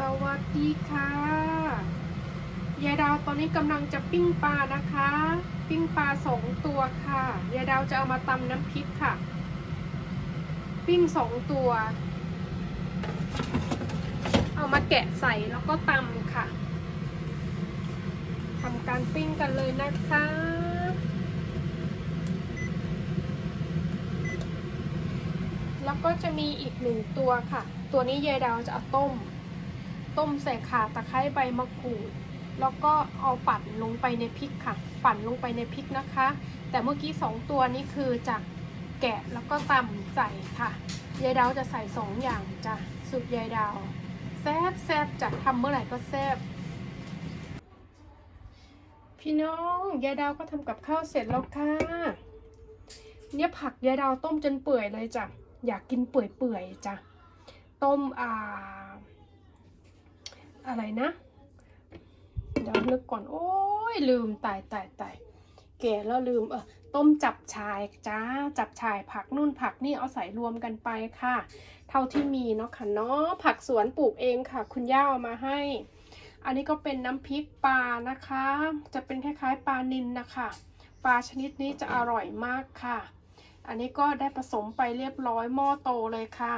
สวัสดีค่ะยายดาวตอนนี้กำลังจะปิ้งปลานะคะ ปิ้งปลาสองตัวค่ะยายดาวจะเอามาตำน้ำพริกค่ะ ปิ้งสองตัว เอามาแกะใส่แล้วก็ตำค่ะทำการปิ้งกันเลยนะคะแล้วก็จะมีอีกหนึ่งตัวค่ะ ตัวนี้ยายดาวจะเอาต้ม ต้มใส่ข่าตะไคร้ใบมะกรูด แล้วก็เอาปั่นลงไปในพริกค่ะ ปั่นลงไปในพริกนะคะ แต่เมื่อกี้สองตัวนี้คือจะแกะแล้วก็ตำใส่ค่ะ ยายดาวจะใส่สองอย่างจ้ะสูตรยายดาวแซ่บแซ่บจะทำเมื่อไหร่ก็แซ่บพี่น้องยายดาวก็ทำกับข้าวเสร็จแล้วค่ะ เนี่ยผักยายดาวต้มจนเปื่อยเลยจ้ะ อยากกินเปื่อยๆจ้ะ ต้มอ่า อะไรนะเดี๋ยวนึกก่อน โอ้ยลืมตายตายตายแก่แล้วลืมเออต้มจับชายจ้าจับชายผักนู่นผักนี่เอาใส่รวมกันไปค่ะ เท่าที่มีเนาะค่ะเนาะผักสวนปลูกเองค่ะ คุณย่าเอามาให้ อันนี้ก็เป็นน้ำพริกปลานะคะ จะเป็นคล้ายๆปลานิลนะคะปลาชนิดนี้จะอร่อยมากค่ะ อันนี้ก็ได้ผสมไปเรียบร้อยหม้อโตเลยค่ะ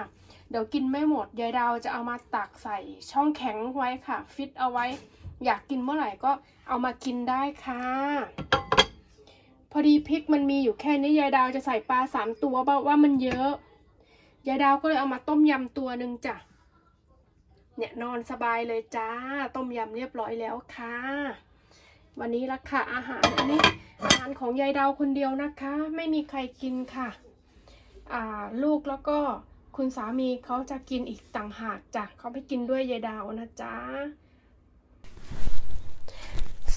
เดี๋ยวกินไม่หมดยายดาวจะเอามาตักใส่ช่องแข็งไว้ค่ะ ฟิตเอาไว้ อยากกินเมื่อไหร่ก็เอามากินได้ค่ะ พอดีพริกมันมีอยู่แค่นี้ยายดาวจะใส่ปลาสามตัวเพราะว่ามันเยอะยายดาวก็เลยเอามาต้มยำตัวหนึ่งจ้ะเนี่ยนอนสบายเลยจ้า ต้มยำเรียบร้อยแล้วค่ะ วันนี้ราคาอาหารอันนี้อาหารของยายดาวคนเดียวนะคะ ไม่มีใครกินค่ะ อ่าลูกแล้วก็ คุณสามีเขาจะกินอีกต่างหากจ้ะเขาไปกินด้วยยายดาวนะจ๊ะ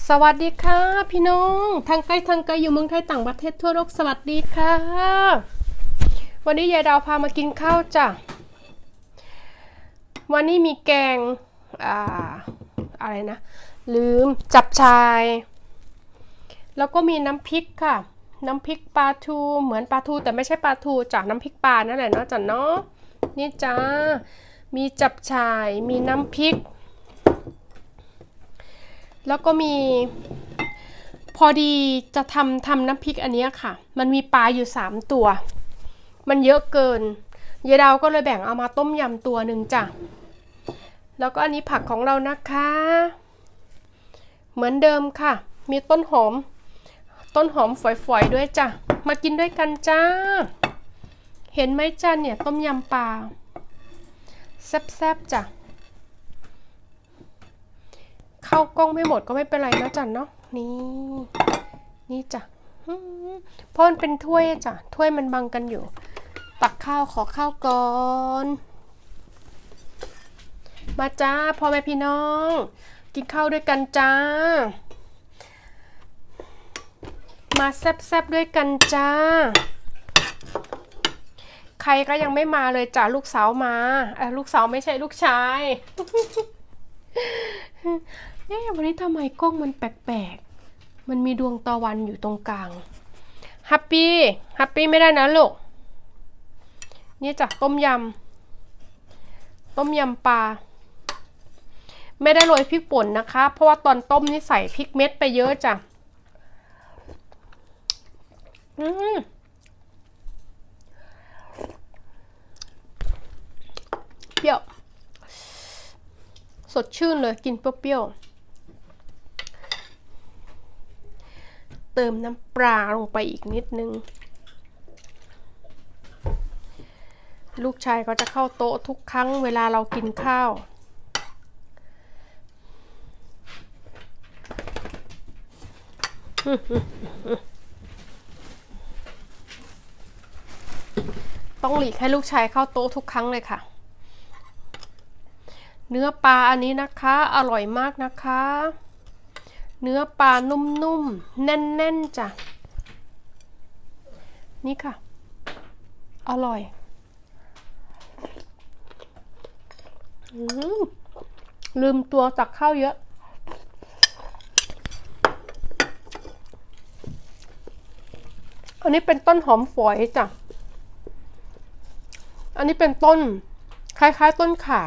สวัสดีค่ะ พี่น้องทางใกล้ทางไกลอยู่เมืองไทยต่างประเทศทั่วโลกสวัสดีค่ะ วันนี้ยายดาวพามากินข้าวจ้ะวันนี้มีแกงอ่าอะไรนะ ลืมจับชาย แล้วก็มีน้ำพริกค่ะ น้ำพริกปลาทูเหมือนปลาทูแต่ไม่ใช่ปลาทูจากน้ำพริกปลานั่นแหละเนาะจ้ะเนาะนี่จ้ามีจับชายมีน้ำพริก แล้วก็มีพอดีจะทำทำน้ำพริกอันนี้ค่ะ มันมีปลาอยู่สามตัว มันเยอะเกินยายดาวก็เลยแบ่งเอามาต้มยำตัวหนึ่งจ้ะแล้วก็อันนี้ผักของเรานะคะ เหมือนเดิมค่ะ มีต้นหอม ต้นหอมฝอยๆด้วยจ้ะ มากินด้วยกันจ้า เห็นไหมจ้าเนี่ยต้มยำปลาแซ่บๆจ้ะเข้ากล้องไม่หมดก็ไม่เป็นไรนะจ้ะเนาะนี่ นี่จ้ะเพราะมันเป็นถ้วยจ้ะถ้วยมันบังกันอยู่ ตักข้าวขอข้าวก่อน มาจ้าพ่อแม่พี่น้อง กินข้าวด้วยกันจ้า มาแซบๆด้วยกันจ้า ใครก็ยังไม่มาเลยจ้าลูกสาวมาเออลูกสาวไม่ใช่ลูกชายเอ๊ะวันนี้ทำไมกล้องมันแปลกๆ มันมีดวงตะวันอยู่ตรงกลางฮัปปี้ฮัปปี้ไม่ได้นะลูกนี่จ้ะต้มยำ ต้มยำปลา ไม่ได้โรยพริกป่นนะคะ เพราะว่าตอนต้มนี่ใส่พริกเม็ดไปเยอะจ้ะ เปรี้ยว สดชื่นเลยกินเปรี้ยวเติมน้ำปลาลงไปอีกนิดนึง ลูกชายก็จะเข้าโต๊ะทุกครั้งเวลาเรากินข้าว ต้องหลีกให้ลูกชายเข้าโต๊ะทุกครั้งเลยค่ะ เนื้อปลาอันนี้นะคะ อร่อยมากนะคะ เนื้อปลานุ่มๆ แน่นๆจ้ะ นี่ค่ะ อร่อยอลืมตัวตักข้าวเยอะ อันนี้เป็นต้นหอมฝอยจ้ะ อันนี้เป็นต้น คล้ายๆต้นข่า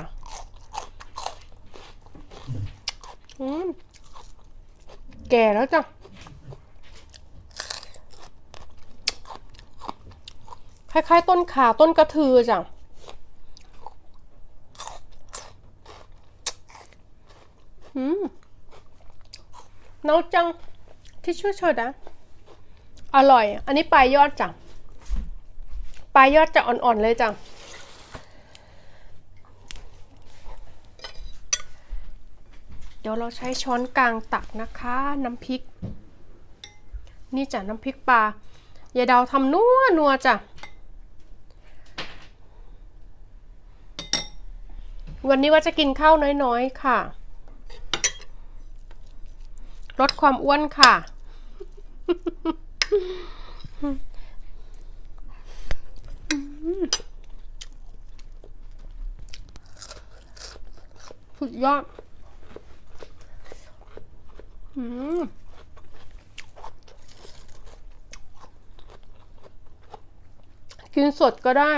อืมแก่แล้วจ้ะ คล้ายๆต้นขาต้นกระทือจ้ะ อืมเนาจัง ที่ช่วยเชิดอะอร่อย อันนี้ปลายยอดจ้ะ ปลายยอดจะอ่อนๆเลยจ้ะ เดี๋ยวเราใช้ช้อนกลางตักนะคะ น้ำพริก นี่จ้ะน้ำพริกปลายายดาวทำนัวนัวจ้ะวันนี้ว่าจะกินข้าวน้อยๆค่ะ ลดความอ้วนค่ะ สุดยอด อืมกินสดก็ได้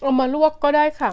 เอามาลวกก็ได้ค่ะ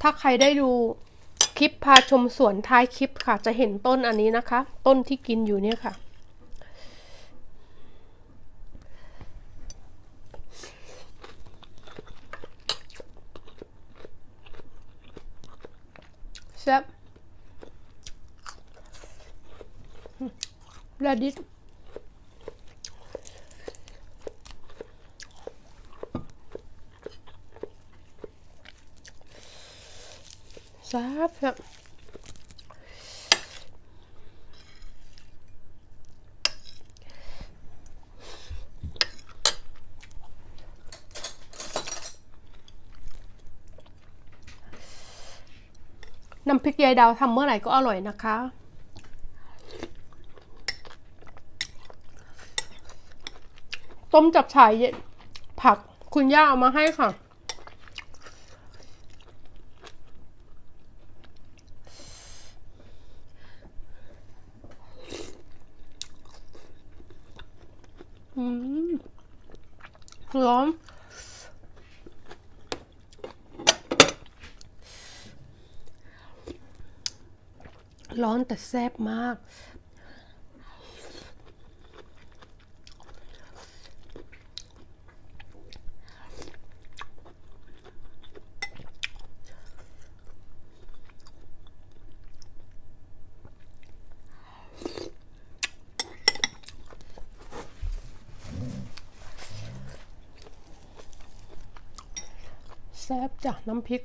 ถ้าใครได้ดูคลิปพาชมสวนท้ายคลิปค่ะ จะเห็นต้นอันนี้นะคะ ต้นที่กินอยู่เนี่ยค่ะ แซ่บแรดิส แซ่บแซ่บน้ำพริกยายดาวทำเมื่อไหร่ก็อร่อยนะคะ ต้มจับฉ่ายเย็นผักคุณย่าเอามาให้ค่ะ ร้อนร้อนแต่แซ่บมาก ซ่บจ้ะน้ำพริก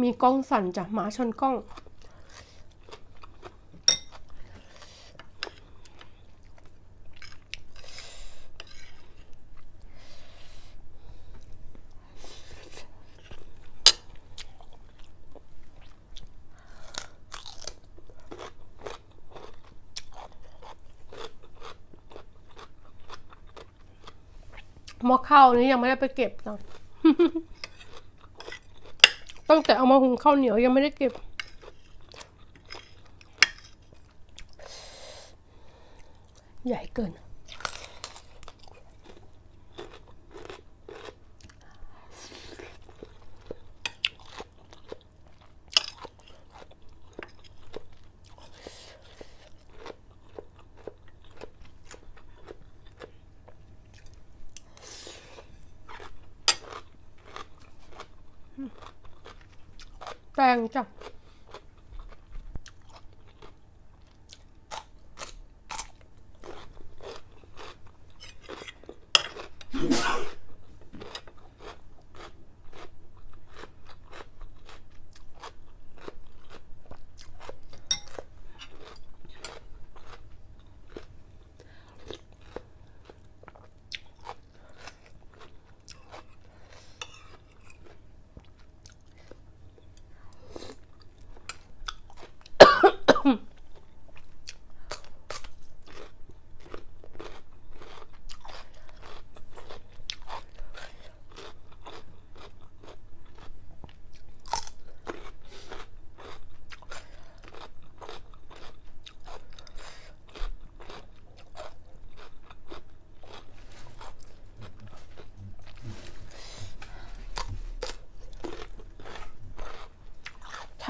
มีกล้องสั่นจ้ะหมาชนกล้อง หม้อข้าวนี้ยังไม่ได้ไปเก็บนะ ตั้งแต่เอามาหุงข้าวเหนียวยังไม่ได้เก็บ ใหญ่เกิน ตงจ้ะ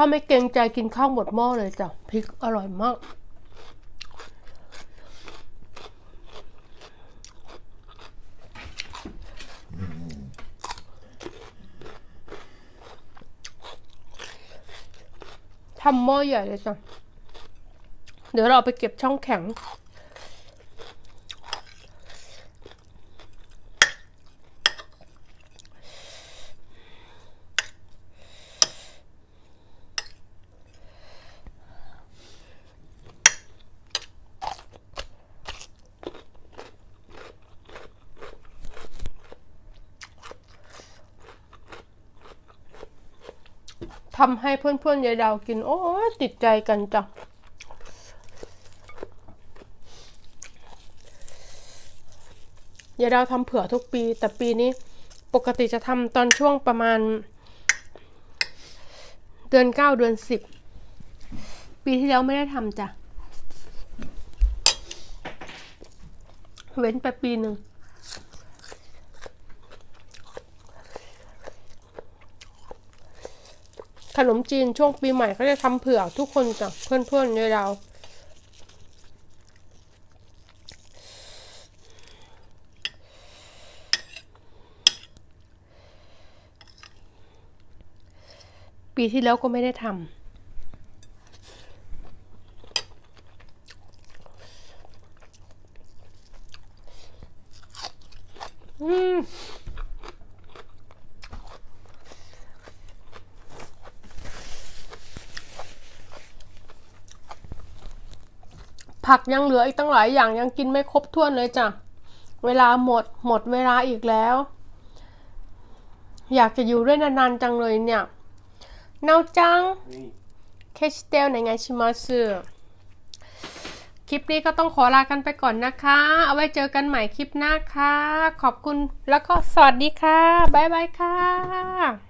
ถ้าไม่เกรงใจกินข้าวหมดหม้อเลยจ้ะพริกอร่อยมาก ทำหม้อใหญ่เลยจ้ะ เดี๋ยวเราเอาไปเก็บช่องแข็ง ทำให้เพื่อนๆยายดาวกิน โอ้ติดใจกันจ้ะยายดาวทำเผื่อทุกปี แต่ปีนี้ปกติจะทำตอนช่วงประมาณ เดือนเก้าเดือนสิบปีที่แล้วไม่ได้ทำจ้ะ เว้นไปปีหนึ่ง นมจีนช่วงปีใหม่เขาจะทำเผื่อทุกคนจ้ะเพื่อนๆในเราปีที่แล้วก็ไม่ได้ทำอืม ผักยังเหลืออีกตั้งหลายอย่างยังกินไม่ครบถ้วนเลยจ้ะ เวลาหมดหมดเวลาอีกแล้ว อยากจะอยู่ด้วยนานๆจังเลยเนี่ยเนาจังเคชเตลในไงชิมาสึคลิปนี้ก็ต้องขอลากันไปก่อนนะคะ เอาไว้เจอกันใหม่คลิปหน้าค่ะ ขอบคุณแล้วก็สวัสดีค่ะ บ๊ายบายค่ะ